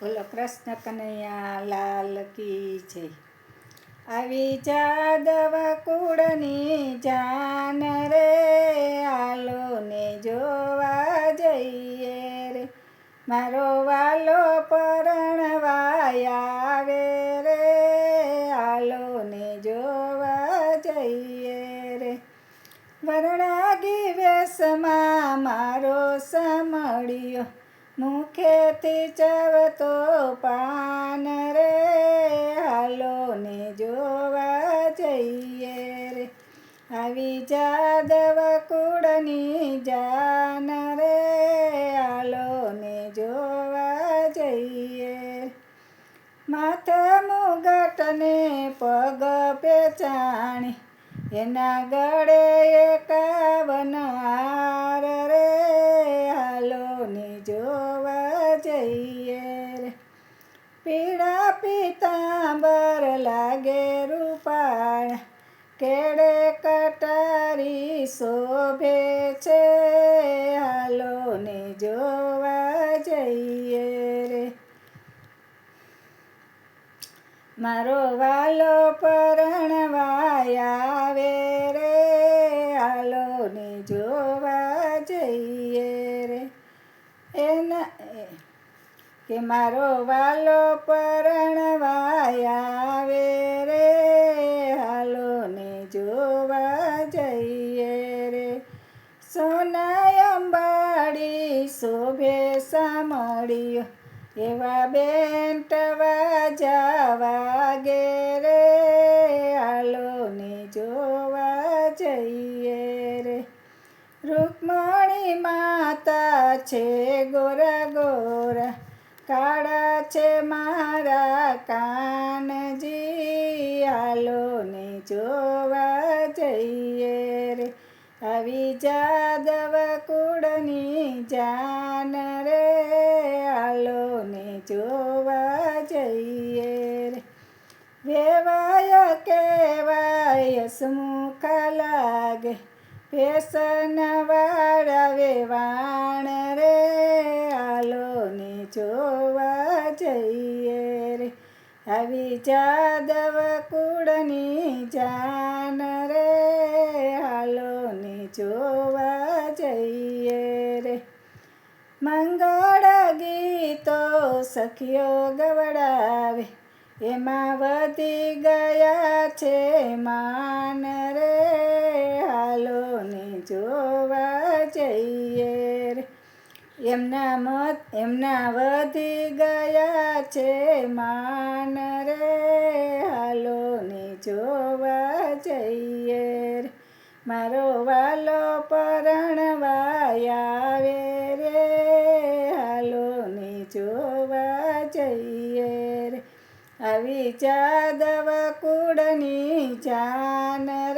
બોલો, કૃષ્ણ કનૈયા લાલ કી છે આવી જાદવ કુળની જાન રે આલો ને જોવા જઈએ રે. મારો વાલો પરણવાયા આવે રે આલો ને જોવા જઈએ રે. વરણાગી વેશમાં મારો સમળ્યો મુખેથી ચવતો પાન રે હાલો ને જોવા જઈએ રે. આવી જાદવ કુળની જાન રે હાલો ને જોવા જઈએ માથે મુગટને પગ પેચાણી, એના ગળે એકાવન હાર રે હાલો ને જોવા જઈએ રે. પીળા પીતાંબર લાગે રૂપાળ કેડે કટારી શોભે છે. હાલો ને જોવા જઈએ રે. મારો વાલો પરણવાયા આવે રે. હાલો જોવા જઈએ રે. એના કે મારો વાલો પરણવાયા આવે રે હાલો ને જોવા જઈએ રે. સોના અંબાડી શોભે સાંભળ્યો, એવા બેન્ટ જવા ગે રે, હાલો માતા છે ગોરા ગોરા, કાળા છે મારા કાનજી હાલો ને જોવા જઈએ રે. આવી જાદવ કુળની જાન રે હાલો ને જોવા જઈએ રે. વેવાય, કેવાય લાગે ફેશન વાળા વેવાણ રે, આલો ને જોવા જઈએ રે. આવી જાદવ કુળની જાન રે, આલો ને જોવા જઈએ રે. મંગળ ગીતો સખીઓ ગવડાવે, એમાં વધી ગયા છે માન જોવા એમના મત, એમના વધી ગયા છે માન રે. હાલો ને જોવા જઈએ. મારો વાલો પરણવાયા આવે રે. હાલો ને જોવા જઈએ. આવી ચાદવ કુડની જાન